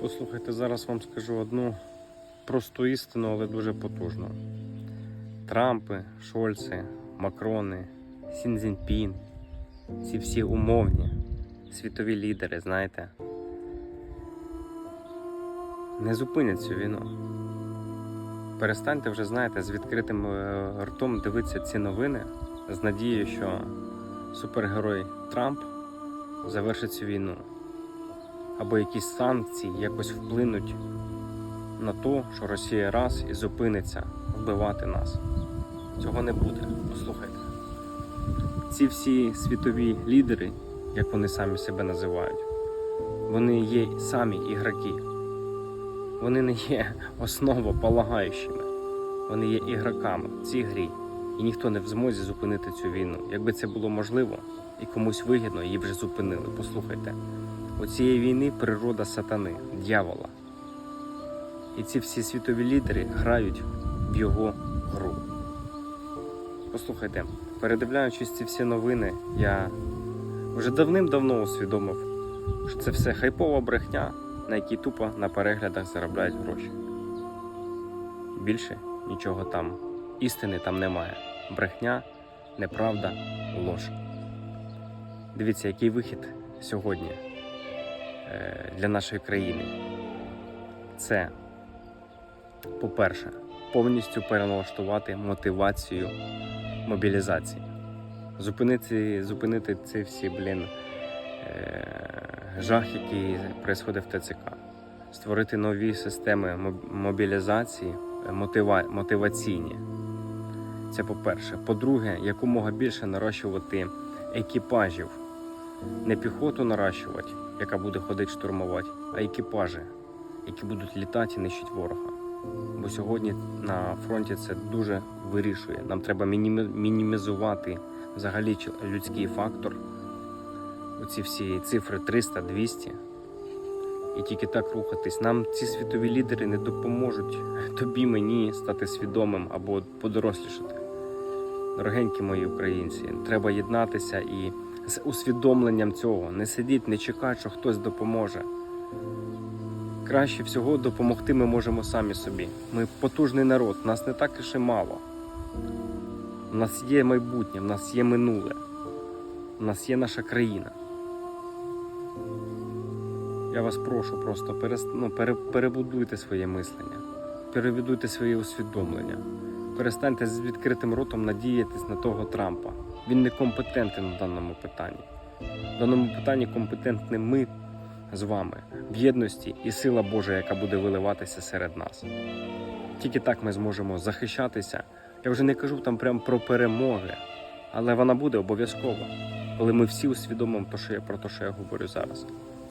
Послухайте, зараз вам скажу одну просту істину, але дуже потужну. Трампи, Шольци, Макрони, Сінзінпін, ці всі умовні світові лідери, знаєте, не зупинять цю війну. Перестаньте вже, знаєте, з відкритим е, ртом дивитися ці новини з надією, що супергерой Трамп завершить цю війну або якісь санкції якось вплинуть на те, що Росія раз і зупиниться вбивати нас. Цього не буде. Послухайте. Ці всі світові лідери, як вони самі себе називають, вони є самі ігроки. Вони не є основополагаючими. Вони є ігроками в цій грі. І ніхто не в змозі зупинити цю війну. Якби це було можливо і комусь вигідно, її вже зупинили. Послухайте. У цієї війни природа сатани, дьявола. І ці всі світові лідери грають в його гру. Послухайте, передивляючись ці всі новини, я вже давним-давно усвідомив, що це все хайпова брехня, на якій тупо на переглядах заробляють гроші. Більше нічого там, істини там немає. Брехня, неправда, лож. Дивіться, який вихід сьогодні е, для нашої країни. Це, по-перше, повністю переналаштувати мотивацію мобілізації. Зупинити, зупинити ці всі, блін, е, жах, який відбувається в ТЦК. Створити нові системи мобілізації, мотива, мотиваційні. Це по-перше. По-друге, якомога більше нарощувати екіпажів. Не піхоту наращувати, яка буде ходити штурмувати, а екіпажі, які будуть літати і нищити ворога. Бо сьогодні на фронті це дуже вирішує. Нам треба мінімі- мінімізувати взагалі людський фактор. Оці всі цифри 300-200. І тільки так рухатись. Нам ці світові лідери не допоможуть тобі, мені стати свідомим або подорослішати. Дорогенькі мої українці, треба єднатися і з усвідомленням цього. Не сидіть, не чекати, що хтось допоможе. Краще всього допомогти ми можемо самі собі. Ми потужний народ, нас не так і мало. У нас є майбутнє, в нас є минуле, у нас є наша країна. Я вас прошу просто перест... ну, пере... перебудуйте своє мислення, перебудуйте своє усвідомлення. Перестаньте з відкритим ротом надіятись на того Трампа. Він не компетентний в даному питанні. В даному питанні компетентні ми з вами в єдності і сила Божа, яка буде виливатися серед нас. Тільки так ми зможемо захищатися. Я вже не кажу там прям про перемоги, але вона буде обов'язково, коли ми всі усвідомимо про те, що я говорю зараз.